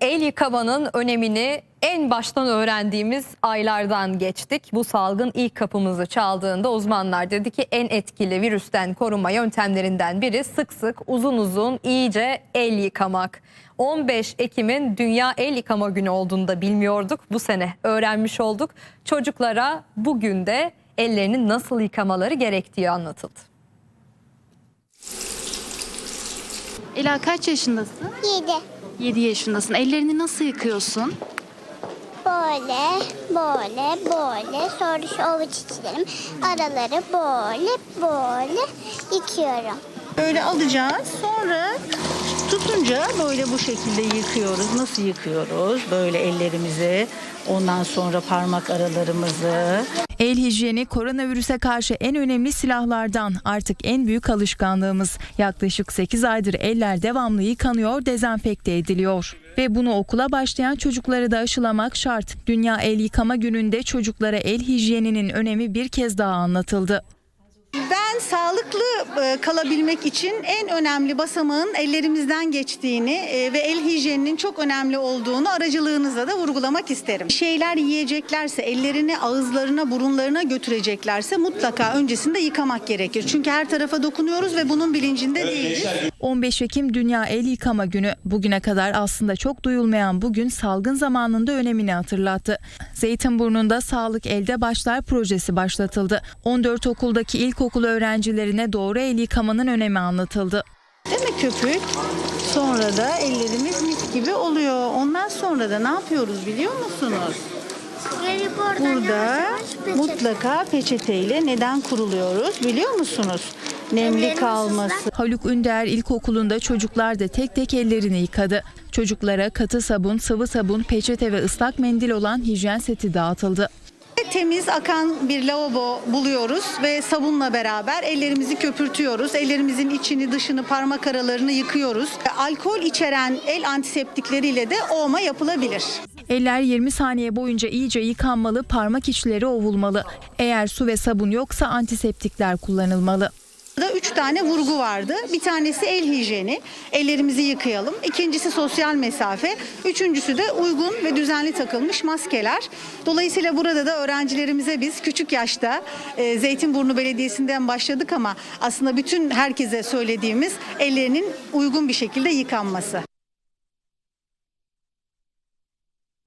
El yıkamanın önemini en baştan öğrendiğimiz aylardan geçtik. Bu salgın ilk kapımızı çaldığında uzmanlar dedi ki en etkili virüsten korunma yöntemlerinden biri sık sık uzun uzun iyice el yıkamak. 15 Ekim'in Dünya El Yıkama Günü olduğunu da bilmiyorduk. Bu sene öğrenmiş olduk. Çocuklara bugün de ellerini nasıl yıkamaları gerektiği anlatıldı. Ela kaç yaşındasın? 7. 7 yaşındasın. Ellerini nasıl yıkıyorsun? Böyle, böyle, böyle. Sonra şu avuç içlerim. Araları böyle, böyle yıkıyorum. Böyle alacağız. Sonra tutunca böyle bu şekilde yıkıyoruz. Nasıl yıkıyoruz? Böyle ellerimizi, ondan sonra parmak aralarımızı. El hijyeni koronavirüse karşı en önemli silahlardan artık en büyük alışkanlığımız. Yaklaşık 8 aydır eller devamlı yıkanıyor, dezenfekte ediliyor. Ve bunu okula başlayan çocukları da aşılamak şart. Dünya El Yıkama Günü'nde çocuklara el hijyeninin önemi bir kez daha anlatıldı. Ben sağlıklı e, kalabilmek için en önemli basamağın ellerimizden geçtiğini e, ve el hijyeninin çok önemli olduğunu aracılığınızla da vurgulamak isterim. Şeyler yiyeceklerse, ellerini ağızlarına, burunlarına götüreceklerse mutlaka öncesinde yıkamak gerekir. Çünkü her tarafa dokunuyoruz ve bunun bilincinde değiliz. 15 Ekim Dünya El Yıkama Günü. Bugüne kadar aslında çok duyulmayan bugün salgın zamanında önemini hatırlattı. Zeytinburnu'nda Sağlık Elde Başlar projesi başlatıldı. 14 okuldaki ilkokul öğrencilerine doğru el yıkamanın önemi anlatıldı. Değil mi köpük? Sonra da ellerimiz mis gibi oluyor. Ondan sonra da ne yapıyoruz biliyor musunuz? Burada mutlaka peçeteyle neden kuruluyoruz biliyor musunuz? Nemli kalması. Haluk Ünder İlkokulu'nda çocuklar da tek tek ellerini yıkadı. Çocuklara katı sabun, sıvı sabun, peçete ve ıslak mendil olan hijyen seti dağıtıldı. Temiz akan bir lavabo buluyoruz ve sabunla beraber ellerimizi köpürtüyoruz. Ellerimizin içini, dışını, parmak aralarını yıkıyoruz. Alkol içeren el antiseptikleriyle de ovma yapılabilir. Eller 20 saniye boyunca iyice yıkanmalı, parmak içleri ovulmalı. Eğer su ve sabun yoksa antiseptikler kullanılmalı. Tane vurgu vardı. Bir tanesi el hijyeni, ellerimizi yıkayalım. İkincisi sosyal mesafe. Üçüncüsü de uygun ve düzenli takılmış maskeler. Dolayısıyla burada da öğrencilerimize biz küçük yaşta e, Zeytinburnu Belediyesi'nden başladık ama aslında bütün herkese söylediğimiz ellerinin uygun bir şekilde yıkanması.